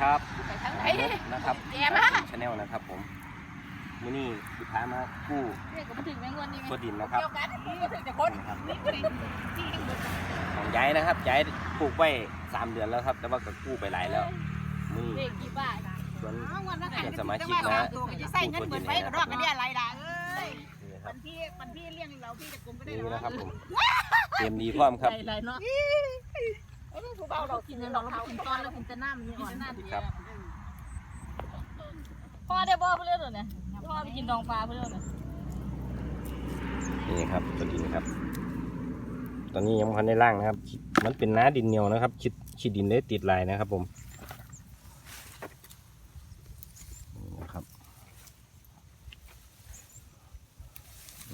ครับไปทางไหนนกนะครับแย่มากชาแนลนะครับผมมื้อนี้สิพามากู้เนี่ยก็มาถึงแมงวันนี่ไงตัวดินนะครับเกี่ยวกันนี่ก็ถึงจะคนนี่ครับนี่ก็ถึงที่เห็นหมดของย้ายนะครับย้ายปลูกไว้สามเดือนแล้วครับ แต่ว่าก็กู้ไปหลายแล้วมื้อเด็นี้กกี่บาทส่วนเอาวันละหันเพื่อนสมาชิกแต่นะว่าตัวก็จะใส่เงินเหมือนไปก็รอกกันเนี่ยอะไรล่ะเอ้ยนี่คปัรับนพี่ปันพี่เลี้ยงเราพี่จะกลมก็ได้นี่หรอนะครับผมเตรียมดีพร้อมครับ ไรเนาะเอ้ยผู้เบาเรากินเราเรากินตอนเรากินแต่น้ำนี่อ่อนน้ำครับพ่อได้บ่เพื่อนเลยเนี่ยพ่อไปกินดองปลาเพื่อนเลยนี่ครับตัวดินครับ ตอนนี้ยังพันในล่างนะครับ มันเป็นน้าดินเหนียวนะครับชิดชิดดินได้ติดลายนะครับผมนี่นะครับ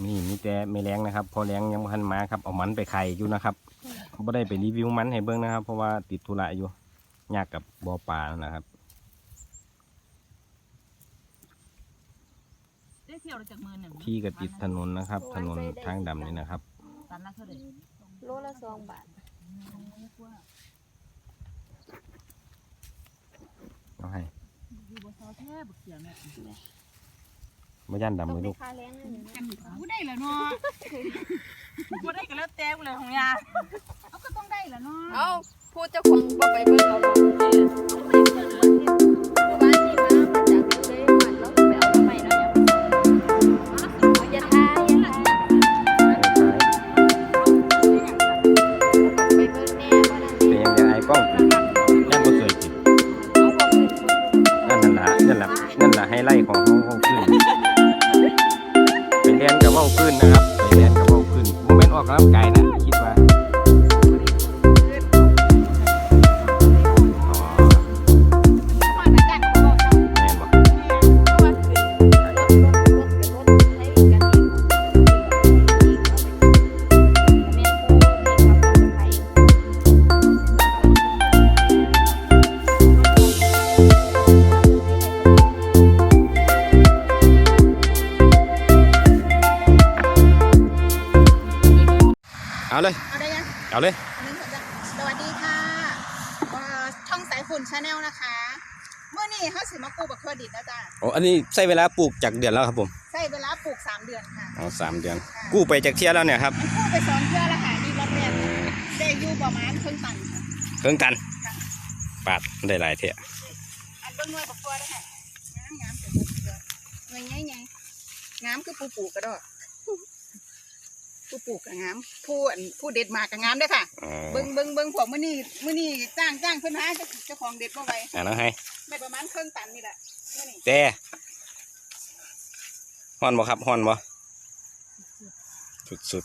นี่มีแต่ไม่แรงนะครับ พอแรงยังพันมาครับเอามันไปไข่อยู่นะครับ ไม่ได้ไปรีวิวมันให้เบิ้งนะครับ เพราะว่าติดธุระอยู่ยากกับบ่อปลานะครับได้เที่ยวจากมือหนึ่งที่ก็ติดถนนนะครับ ถนนทางดำนี่นะครับตันละเท่าไหร่โลละสองบาทเอาให้อยู่บนเสาแท้บุกเสียงเนี่ยไม่ย่านดำต้องเลยไปลูกค่าแรงนั่นนะกูได้แล้วเนาะกูได้กันแล้วแต้กูเลยของ เจ้าของบ่ไปเบิ่งเอาเมื่อวานามาจากเมืองเลยวันเราไปเอามาใหม่แล้วเนี่ยอย่าทาอย่าทาไปเบิ่งแน่ว่านั่นเป็นยังไงไอ้กล้องย่นบ่สวยจริงเอาบ่ขึ้นนั่นนั่นละนั่นละนั่นละไฮไลท์ของห้องห้องขึ้นไปเรียนกับเว่าขึ้นนะครับไปเรียนกับเว่าขึ้นโมเมนต์ออกกำลังกายนะ เอาเลย เอาได้ยังเอาเลยอันนี้สวัสดีค่ะเอ่อช่องสายฝุ่นชาแนลนะคะเมื่อนี้เขาสิมาปลูกบักเคอร์ดิตนะจ๊ะโอ้อันนี้ใช้เวลาปลูกจากเดือนแล้วครับผมใช้เวลาปลูก3เดือนค่ะอ๋อสามเดือน กู้ไปจากเที่ยวแล้วเนี่ยครับมันปลูกไปสองเทื่อแล้วค่ะนี่รอบแรกได้อยู่ประมาณครึ่งตันค่ะเครื่องตันปาดได้หลายเที่ยอันเบิ้งหน่วยบักตัวได้ค่ะงามงามเสร็จหน่วยใหญ่ใหญ่งามคือปูปลูกกระดอก ผู้ปลูกกับงามผู้อันผู้เด็ดมากกับงามเด้วยค่ะอ๋อเบิ้งเบิ้งเบิ้งผมมื่อนี้มื่อนี้จ้างจ้างเพิ่นหาเจ้าของเด็ดบ่ไหวอ่าน้องให้ได้ประมาณครึ่งตันนี่แหละมื่อนี้แต่ฮ้อนบ่ครับฮ้อนบ่สุด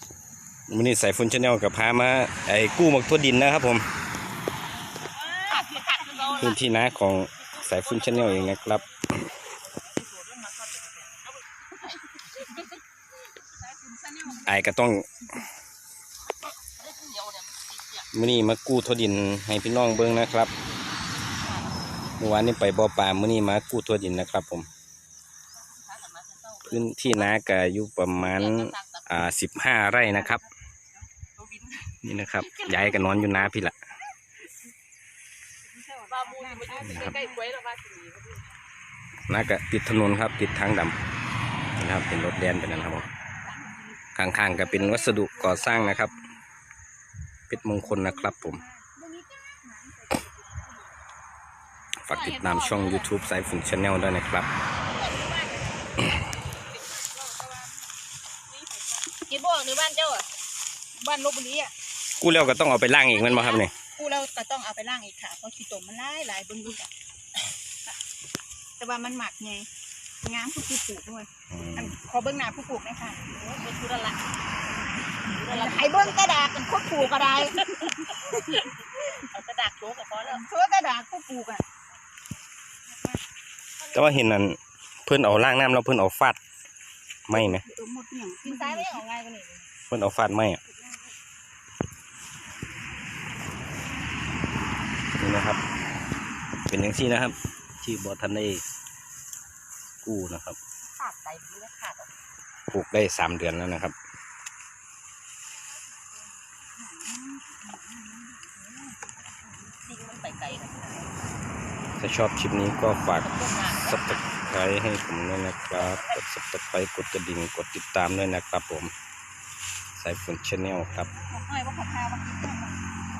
ๆวันนี้ใส่ฟุนชาแนลกับพามาไอ้กู้หมกทั่วดินนะครับผมพื้นที่นาของสายฟุนชาแนลเองนะครับ ไอก็ต้องมื่อนี้มากู้ทวดินให้พี่น้องเบิ้งนะครับเมื่อวานนี้ไปบ่อปลามื่อนี้มากู้ทวดินนะครับผม พื้นที่นาก็อยู่ประมาณอ่าสิบห้าไร่นะครับ นี่นะครับยายก็นอนอยู่นาพี่ละนี่มาอยู่ใกล้ๆกล้วยแล้วว่าสินาก็ติดถนนครับติดทางดำนะครับเป็นรถแดนไปนั่นครับผม ข้างๆก็เป็นวัสดุก่อสร้างนะครับ เป็ดมงคลนะครับผม ฝากติดตามช่อง YouTube สายฝุนชาแนลด้วยนะครับกินบ่หรือบ้านเจ้าอะบ้านลบบุรีอะกู้แล้วก็ต้องเอาไปล่างอีกแมันบ่ครับเนี่ยกูเราก็ต้องเอาไปล่างอีกค่ะเพราะขี้ตมมันหลายหลายเบิ่งดูจ้ะแต่ว่ามันหมักไง งามคือผู้ปลูกด้วยอันขอเบิ่งหน้าผู้ปลูกหน่อยค่ะเป็นทุรละให้เบิ่งกระดาษกันคนปลูกก็ได้เอากระดาษโชกกับพอแล้วเพื่อกระดาษผู้ปลูกอะแต่ว่าเห็นนั่นเพื่อนเอาล่างน้ำแล้วเพื่อนเอาฟาดไม่ไหมเออหมดเนี่ยกินซ้ายไม่ออกง่ายกว่านี้เพื่อนเอาฟาดไม่อะนี่นะครับ เป็นอย่างที่นะครับ ที่บอทันได้ กู้นะครับขาดใจไม่ขาดปลูกได้สามเดือนแล้วนะครับจริงมันไปไกลนะถ้าชอบคลิปนี้ก็ฝาก subscribe ให้ผมด้วยนะครับ กด subscribe กดกระดิ่ง กดติดตามด้วยนะครับผม สายฝนชาแนลครับ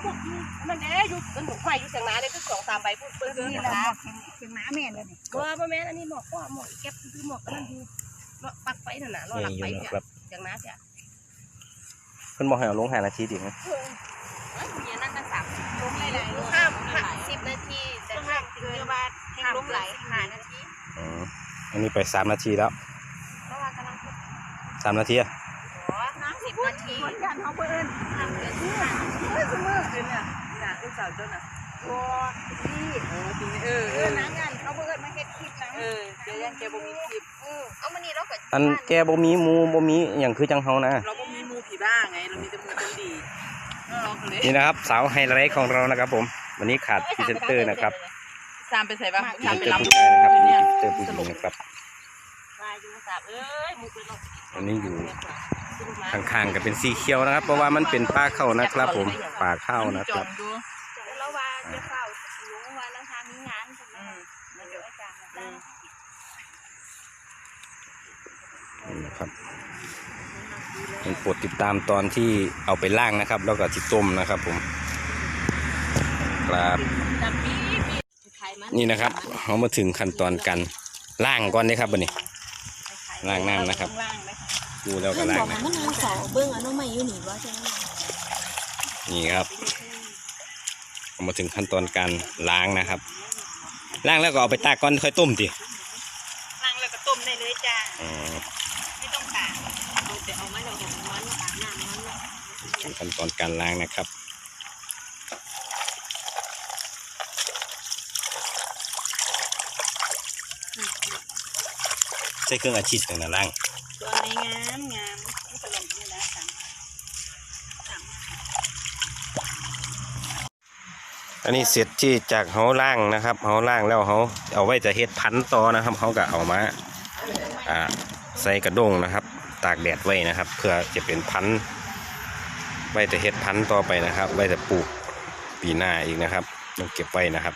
หน่อยว่าของข้าวมันเด้อยู่มันถูกไฟอยู่เสียงน้าได้คือสองสามใบพูดเปิ้ลนี่นี่แหละนะ เสียงน้าแม่เลยนี่ว่าพ่อแม่อันนี้หมอกว่าหมอกเก็บคือหมอกนั่นคือปักไฟนั่นน่ะรอหลักนี่อไฟยู่เนี่นะยครับเสียงน้าจ้ะเพิ่นบอกให้เอาลงหานาทีดินะเมียนั่งกันสามสิบลงหลายๆลงห้ามสิบนาทีแต่ถ้าเกินแห้งลงไหลหานาทีอืมอันนี้ไปสามนาทีแล้วเพราะว่ากำลังสามนาทีอะ ขอน้ำสิบนาที คนยันเขาเปิ้ล ทำเกินที่ เฮ้ ยสมือคือเนี่ยน่ะลูกสาวเจ้าน่ะโอ้นี่เออจริงเออเออน้ำงานเขาเปิดมาเฮ็ดคลิปนะเออเดี๋ยวยังแกบ่มีคลิปเออเอามานี่เราก็อันแกบ่มีหมูบ่มีอหย่างคือจังเฮานะ เราก็มีมูผีบ้าไง เรามีแต่มูคนดีเราก็เลยนี่นะครับ สาวไฮไลท์ของเรานะครับผม วันนี้ขาดพรีเซนเตอร์นะครับตามไปใส่บ้างพรีตามเซไปนเตอร์รับผู้ชายนะครับพรีเซนเตอร์ผู้หญิงนะครับ มาอยู่สามเอ้ยมุกเลยเนาะ อันนี้อยู่ ข้างๆก็เป็นสีเขียวนะครับ เพราะว่ามันเป็นป่าเข้านะครับ ผมป่าข้าวนะคจรัอบงดูแล้วว่าจะเฝ้ารู้ว่าเราทำมีงานใช่ไหมแล้วเดี๋ยวอาจารย์มาได้นี่นะครับเป็นโปรดติดตามตอนที่เอาไปล่างนะครับ แล้วก็จิต้มนะครับ ผมครับจำปีปีขายมันนี่นะครับเรามาถึงขั้นตอนการล่างก่อนนะครับบันนี้ล้างน้ำนะครับล่างเลยค่ะ ดูแล้วก็เพิ่นล่าบงอกนะว่ามันเอาเสาเบิ่งอันนั้นไม่อยู่นี่บ่ใช่ไหมนี่ครับเรามาถึงขั้นตอนการล้างนะครับ ล้างแล้วก็เอาไปตากก่อนค่อยต้มดิล่างแล้วก็ต้มได้เลยจ้าอ๋อไม่ต้องตากเอาแต่เอามาแล้วก็ม้วนอาบน้ำม้วนเนาะถึงขั้นตอนการล้างนะครับใช้เครื่องอาชีพอย่างนั้นล้าง ตัวในงามงามที่กระหล่ำนี่นะสามอันนี้เสร็จที่จากเฮาล่างนะครับเฮาล่างแล้วเฮาเอาไว้จะเฮ็ดพันต่อนะครับเฮาก็เอามาอ่าใส่กระด้งนะครับ ตากแดดไว้นะครับ เพื่อจะเป็นพันไว้จะเฮ็ดพันต่อไปนะครับ ไว้จะปลูกปีหน้าอีกนะครับต้องเก็บไว้นะครับ